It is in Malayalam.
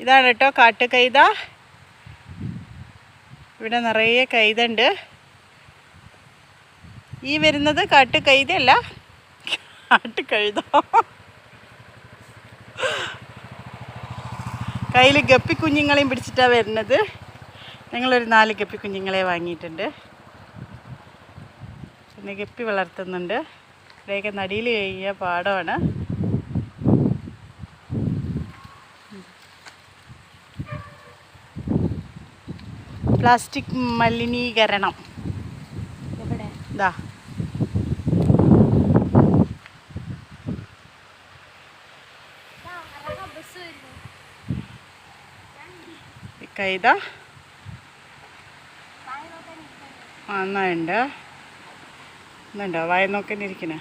ഇതാണ് കേട്ടോ കാട്ടുകൈത. ഇവിടെ നിറയെ കൈതുണ്ട്. ഈ വരുന്നത് കാട്ടുകൈതയല്ല കാട്ടുകഴുത. കയ്യിൽ ഗപ്പി കുഞ്ഞുങ്ങളെയും പിടിച്ചിട്ടാണ് വരുന്നത്. ഞങ്ങളൊരു നാല് ഗപ്പി കുഞ്ഞുങ്ങളെ വാങ്ങിയിട്ടുണ്ട്. പിന്നെ ഗപ്പി വളർത്തുന്നുണ്ട്. ഇവിടെയൊക്കെ നടിയിൽ കഴിഞ്ഞ പാടമാണ് പ്ലാസ്റ്റിക് മലിനീകരണം. ഇതാ ബസ് വരുന്നു ഈ കൈത നന്നായിട്ടുണ്ട് ഇന്നുണ്ടോ വായ നോക്കാൻ ഇരിക്കണേ